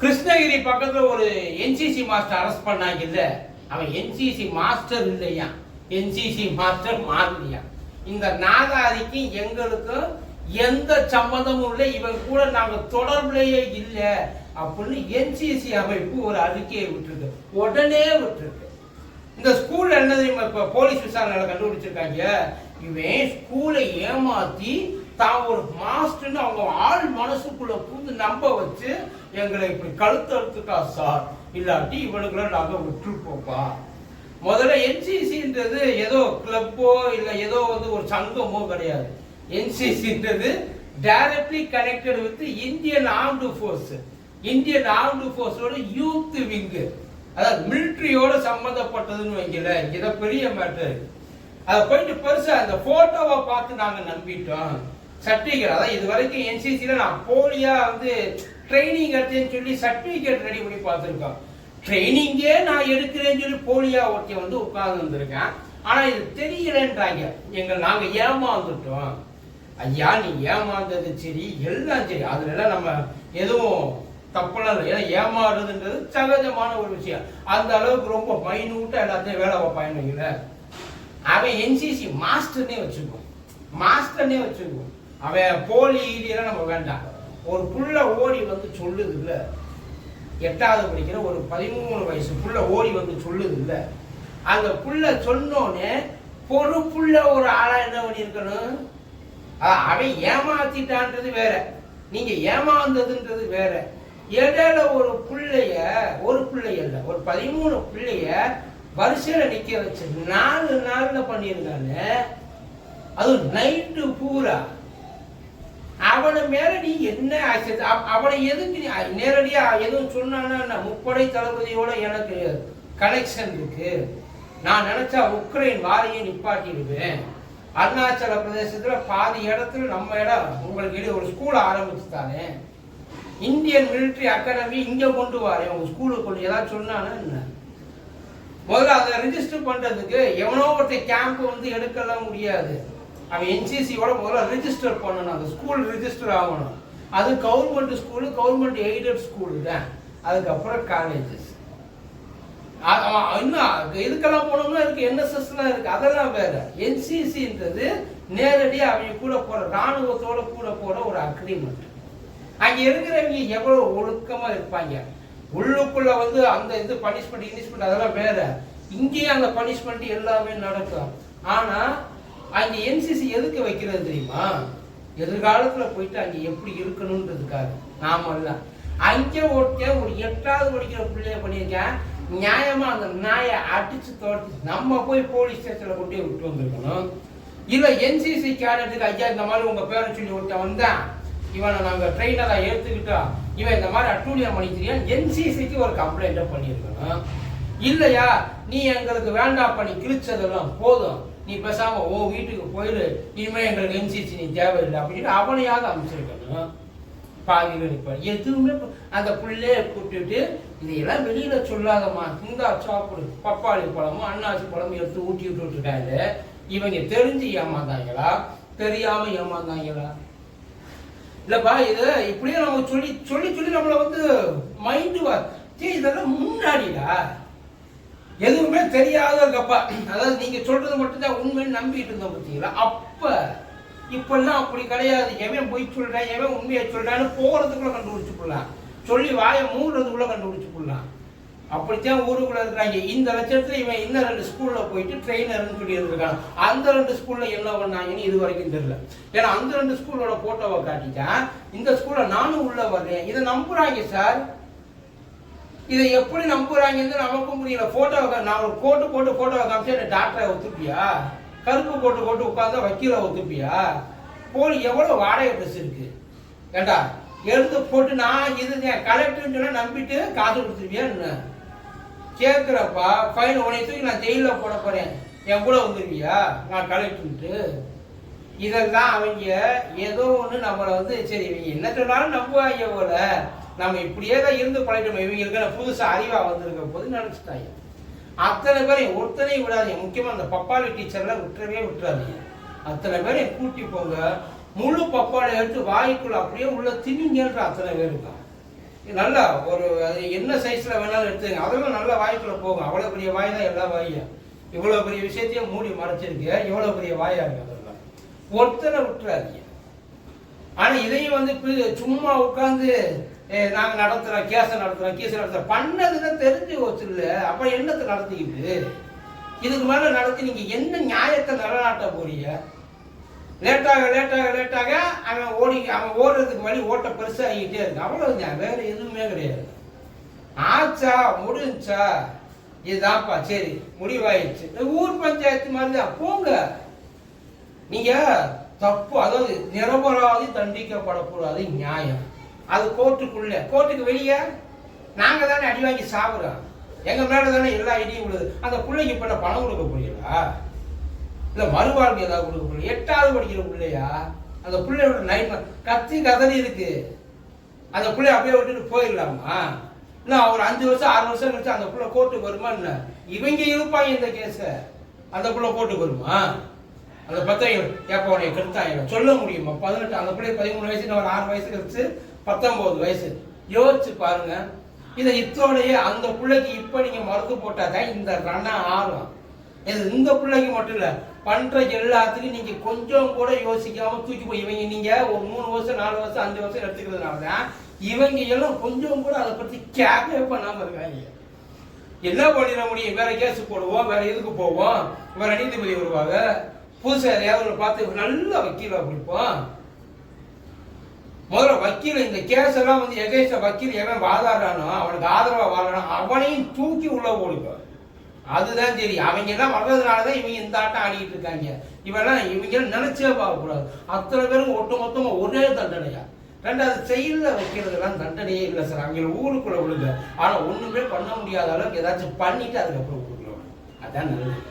கிருஷ்ணகிரி பக்கத்தில் ஒரு NCC master arrest பண்ணாங்க இல்லை அவன் என்சிசி மாஸ்டர் இல்லையா? என்சிசி மாஸ்டர் மாதிரியா இந்த நாதாரிக்கு எங்களுக்கும் எந்த சம்மந்தமும் இல்லை இவன் கூட நாங்கள் தொடர்புலையே இல்லை அப்படின்னு என்சிசி அமைப்பு ஒரு அறிக்கையை விட்டுருக்கு. உடனே விட்டுருக்கு. இந்த ஸ்கூல்ல என்ன தெரியுமா இப்போ போலீஸ் விசாரணையில் கண்டுபிடிச்சிருக்காங்க? இவன் ஸ்கூலை ஏமாத்தி தான் ஒரு மாஸ்டர்னு அவங்க ஆள் மனசுக்குள்ள புகுந்து நம்ப வச்சு எங்களை இப்படி கழுத்தறுத்துட்டா சார். இல்லாட்டி இவனுக்குள்ள நாங்கள் விட்டுருப்போம்ப்பா. முதல்ல என்சிசின்றது ஏதோ கிளப்போ இல்ல ஏதோ வந்து ஒரு சங்கமோ கிடையாது. என்சிசின்றது directly connected with Indian armed force Indian armed ஃபோர்ஸோட youth wing அதாவது மிலிட்ரியோட சம்பந்தப்பட்டதுன்னு வைக்கல இதை பெரிய மேட்டர் அதை போயிட்டு பெருசா அந்த போட்டோவை பார்த்து நாங்க நம்பிட்டோம். சர்டிபிகேட் அதான் இது வரைக்கும் என்சிசியில் நான் போலியா வந்து ட்ரைனிங் எடுத்தேன்னு சொல்லி சர்டிபிகேட் ரெடி பண்ணி பார்த்துருக்கோம். ட்ரைனிங்கே நான் எடுக்கிறேன்னு சொல்லி போலியா ஒருத்தன் வந்து உட்கார்ந்து வந்திருக்கேன் ஆனா இது தெரியலன்றாங்க. எங்க நாங்க ஏமாந்துட்டோம். ஐயா நீ ஏமாந்தது சரி எல்லாம் சரி. அதுல எல்லாம் நம்ம எதுவும் தப்பெல்லாம் இல்லை. ஏன்னா ஏமாறுதுன்றது சகஜமான ஒரு விஷயம். அந்த அளவுக்கு ரொம்ப மைனூட்டா எல்லாத்தையும் வேலை வைப்பாங்க அவன் என்சிசி மாஸ்டர்னே வச்சுக்குவோம் மாஸ்டர்னே வச்சுக்குவோம் அவன் போலி ஈடியெல்லாம் நம்ம வேண்டாம். ஒரு புள்ள ஓடி வந்து சொல்லுது இல்லை எட்டாவது படிக்கிற ஒரு பதிமூணு வயசு புள்ள ஓடி வந்து சொல்லுது இல்லை அந்த புள்ள சொன்னோன்னே பொறுப்புள்ள ஒரு ஆளா என்ன பண்ணியிருக்கணும்? அவன் ஏமாத்திட்டான்றது வேற. நீங்க ஏமாந்ததுன்றது வேற. இடையில ஒரு பிள்ளைய ஒரு பிள்ளைய இல்லை ஒரு பதிமூணு பிள்ளைய வரிசையில நிக்க வச்சு நாலு நாள்ல பண்ணியிருந்தாங்க அது நைட்டு பூரா அவனை மேல நீ என்ன ஆசை அவனை எதுக்கு நீ நேரடியா எதுவும் சொன்னான்னா என்ன, முப்படை தளபதியோட எனக்கு கனெக்ஷன் இருக்கு. நான் நினைச்சா உக்ரைன் வாரியை நிப்பாட்டிடுவேன். அருணாச்சல பிரதேசத்துல பாதி இடத்துல நம்ம இடம். உங்களுக்கு இடையே ஒரு ஸ்கூல் ஆரம்பிச்சுட்டானே இந்தியன் மிலிட்டரி அகாடமி இங்க கொண்டு வாரேன். உங்க ஸ்கூலுக்கு கொண்டு ஏதாவது சொன்னானா என்ன? முதல்ல அதை ரிஜிஸ்டர் பண்றதுக்கு எவனோ ஒருத்தர் கேம்ப் வந்து எடுக்கலாம் முடியாது. அவன் என்சிசியோட முதல்ல ரிஜிஸ்டர் பண்ணணும். அந்த ஸ்கூல் ரிஜிஸ்டர் ஆகணும். அது government school government aided school தான். அதுக்கப்புறம் காலேஜஸ் இன்னும் இதுக்கெல்லாம் போனோம்னா இருக்கு என்எஸ்எஸ்லாம் இருக்கு. அதெல்லாம் வேற. என்சிசின்றது நேரடியாக அவங்க கூட போற ராணுவத்தோட கூட போற ஒரு அக்ரிமெண்ட் அங்கே இருக்கிறவங்க எவ்வளோ ஒழுக்கமாக இருப்பாங்க? உள்ளுக்குள்ள வந்து அந்த இது பனிஷ்மெண்ட் இனிஷ்மெண்ட் அதெல்லாம் வேற. இங்கேயும் அந்த பனிஷ்மெண்ட் எல்லாமே நடக்கும். ஆனால் அங்க என்சிசி எதுக்கு வைக்கிறது தெரியுமா? எதிர்காலத்துல போயிட்டு அங்க எப்படி இருக்கணும்ன்றதுக்காக நாம அல்ல. அங்கே ஒருத்த ஒரு எட்டாவது படிக்கிற பிள்ளைய பண்ணியிருக்கேன் நியாயமா அந்த நாயை அடிச்சு தோட்டி நம்ம போய் போலீஸ் ஸ்டேஷன்ல கொண்டு விட்டு வந்திருக்கணும். இல்ல என்சிசி கேடட்டுக்கு ஐயா இந்த மாதிரி உங்க பேரை சொல்லி ஒருத்தன் வந்தான் இவனை நாங்க ட்ரெயினரா எடுத்துக்கிட்டோம் இவன் இந்த மாதிரி அட்டூழியம் பண்ணிக்கிறியா என்சிசிக்கு ஒரு கம்ப்ளைண்ட்டை பண்ணியிருக்கணும். இல்லையா? நீ எங்களுக்கு வேண்டாப்பா நீ கிழிச்சதெல்லாம் போதும். நீ பேசாம ஓ வீட்டுக்கு போயிடு இனிமே எங்களுக்கு என்சிசி நீ தேவையில்லை அப்படின்னு அவனையாவது அமைச்சிருக்கணும். பாதியில் நிற்பார் எதுவுமே அந்த பிள்ளைய கூப்பிட்டுட்டு இதையெல்லாம் வெளியில சொல்லாதம்மா. இந்தா சாப்பிடு. பப்பாளி பழமும் அன்னாசி பழமும் எடுத்து ஊட்டி விட்டு விட்டுருக்காரு. இவங்க தெரிஞ்சு ஏமாந்தாங்களா? தெரியாம ஏமாந்தாங்களா? இல்லப்பா இது இப்படியே நம்ம சொல்லி சொல்லி சொல்லி நம்மளை வந்து மைண்டு சே இதெல்லாம் முன்னாடிடா. எதுவுமே தெரியாத கப்பா அதாவது நீங்க சொல்றது மட்டும்தான் உண்மைன்னு நம்பிட்டு இருந்தோம் பார்த்தீங்களா? அப்ப இப்பெல்லாம் அப்படி கிடையாது. எவன் பொய் சொல்றான் எவன் உண்மையை சொல்றான்னு போறதுக்குள்ள கண்டுபிடிச்சு போடலாம் சொல்லி வாயை மூடுறதுக்குள்ள கண்டுபிடிச்சு போடலாம் அப்படித்தான் ஊருக்குள்ள இருக்கிறாங்க. இந்த லட்சத்துல இவன் இன்னும் ரெண்டு ஸ்கூல்ல போயிட்டு ட்ரெயினர்னு சொல்லி இருந்திருக்கான். அந்த ரெண்டு ஸ்கூல்ல என்ன பண்ணாங்கன்னு இது வரைக்கும் தெரியல. ஏன்னா அந்த ரெண்டு ஸ்கூலோட போட்டோவை காட்டிட்டா இந்த ஸ்கூல்ல நானும் உள்ள வர்றேன். இதை நம்புறாங்க சார். இதை எப்படி நம்புறாங்கன்னு நமக்கும் புரியல. போட்டோ நான் ஒரு கோட்டு போட்டு போட்டோ என்ன டாக்டரை ஒத்துப்பியா? கருப்பு கோட்டு போட்டு உட்காந்து வக்கீலை ஒத்துப்பியா? போலி எவ்வளோ வாடகை ட்ரெஸ் இருக்கு? ஏண்டா எடுத்து போட்டு நான் இது கலெக்டர்னு சொன்னா நம்பிட்டு காசு கொடுத்துருவியா என்ன? கேட்குறப்பா ஃபைன் உனைய தூக்கி நான் ஜெயிலில் போட போகிறேன் என் கூட வந்துருவியா நான் கலெக்டர்ன்ட்டு இதெல்லாம் அவங்க ஏதோ ஒன்று நம்மளை வந்து சரி இவங்க என்ன சொன்னாலும் நம்புவாங்க போல. நம்ம இப்படியே தான் இருந்து பழகிட்டோம். இவங்களுக்கு புதுசாக அறிவாக வந்திருக்க போது நினச்சிட்டாங்க. அத்தனை பேரையும் ஒருத்தனையும் விடாதீங்க. முக்கியமாக அந்த பப்பாளி டீச்சர்லாம் விட்டுறவே விட்டுறாதீங்க. அத்தனை பேரையும் கூட்டி போங்க. முழு பப்பாளி எடுத்து வாய்க்குள்ள அப்படியே உள்ள திணிங்கன்ற அத்தனை பேர் நல்லா ஒரு அது என்ன சைஸில் வேணாலும் எடுத்துங்க அதெல்லாம் நல்லா வாய்க்குள்ள போகும் அவ்வளோ பெரிய வாய் தான் எல்லா வாயும். இவ்வளோ பெரிய விஷயத்தையும் மூடி மறைச்சிருக்கு இவ்வளோ பெரிய வாயா இருக்கு அதெல்லாம். ஒருத்தனை விட்டுறாதீங்க. ஆனால் இதையும் வந்து சும்மா உட்காந்து நாங்கள் நடத்துகிறோம் கேஸை நடத்துகிறோம் கேஸ் நடத்துறோம். பண்ணதுன்னு தெரிஞ்சு வச்சு அப்புறம் என்னத்தை நடத்திக்கிட்டு? இதுக்கு மேலே நடத்தி நீங்கள் என்ன நியாயத்தை நிலநாட்ட போறீங்க? லேட்டாக லேட்டாக லேட்டாக அவன் ஓடி அவன் ஓடுறதுக்கு மாதிரி ஓட்ட பெருசாகிக்கிட்டே இருக்கு. அவ்வளவுதான் வேறு எதுவுமே கிடையாது. ஆச்சா முடிஞ்சா? இதுதான்ப்பா சரி முடிவாயிடுச்சு. இந்த ஊர் பஞ்சாயத்து மாதிரி தான். போங்க. நீங்கள் தப்பு அதாவது நிரபராதி தண்டிக்கப்படக்கூடாது நியாயம். அது கோர்ட்டுக்குள்ள. கோர்ட்டுக்கு வெளியே நாங்கள் தானே அடி வாங்கி சாப்பிடுறோம். எங்கள் மேலே தானே எல்லா ஐடியும் விழுது. அந்த பிள்ளைக்கு இப்போ என்ன பணம் கொடுக்க முடியலா இல்லை மறுவாழ்வு ஏதாவது கொடுக்க முடியல எட்டாவது படிக்கிற பிள்ளையா? அந்த பிள்ளையோட நைட் கத்தி கதறி இருக்கு. அந்த பிள்ளை அப்படியே விட்டுட்டு போயிடலாமா? இல்லை ஒரு அஞ்சு வருஷம் ஆறு வருஷம் கழிச்சு அந்த பிள்ளை கோர்ட்டுக்கு வருமா என்ன? இவங்க இருப்பாங்க இந்த கேஸை அந்த பிள்ளை கோர்ட்டுக்கு வருமா? அந்த பத்திரிகை ஏப்பா உடைய கருத்தாயிரம் சொல்ல முடியுமா? பதினெட்டு அந்த பிள்ளை பதிமூணு வயசு ஒரு ஆறு வயசு கழிச்சு பத்தொம்போது வயசு. யோசிச்சு பாருங்க. இதை இத்தோடையே அந்த பிள்ளைக்கு இப்ப நீங்க மருந்து போட்டாதான் இந்த ரண ஆகும் இது இந்த பிள்ளைக்கு மட்டும் இல்ல பண்ற எல்லாத்துக்கும் நீங்க கொஞ்சம் கூட யோசிக்காம தூக்கி போய் இவங்க நீங்க ஒரு மூணு வருஷம் நாலு வருஷம் அஞ்சு வருஷம் எடுத்துக்கிறதுனால தான் இவங்க எல்லாம் கொஞ்சம் கூட அதை பத்தி கேட்கவே பண்ணாம இருக்காங்க. என்ன பண்ணிட முடியும்? வேற கேஸ் போடுவோம் வேற எதுக்கு போவோம்? வேற நீதிபதி வருவாங்க. புதுசா யாரும் பார்த்து நல்ல வக்கீலா பிடிப்போம் முதல்ல வக்கீல் இந்த கேஸ் எல்லாம் வந்து எகேஷ வக்கீல் எவன் வாதாடுறானோ அவனுக்கு ஆதரவாக வாழணும் அவனையும் தூக்கி உள்ள போடுவான் அதுதான் சரி அவங்க எல்லாம் வர்றதுனால தான் இவங்க இந்த ஆட்டம் ஆடிக்கிட்டு இருக்காங்க. இவெல்லாம் இவங்க நினைச்சே பார்க்கக்கூடாது. அத்தனை பேரும் ஒட்டு மொத்தமாக ஒரே தண்டனையா? ரெண்டாவது செயலில் வைக்கிறதுலாம் தண்டனையே இல்லை சார். அவங்க ஊருக்குள்ளே விழுங்க. ஆனால் ஒன்றுமே பண்ண முடியாத அளவுக்கு ஏதாச்சும் பண்ணிட்டு அதுக்கப்புறம் கொடுக்கலாம் அதான் நல்லது.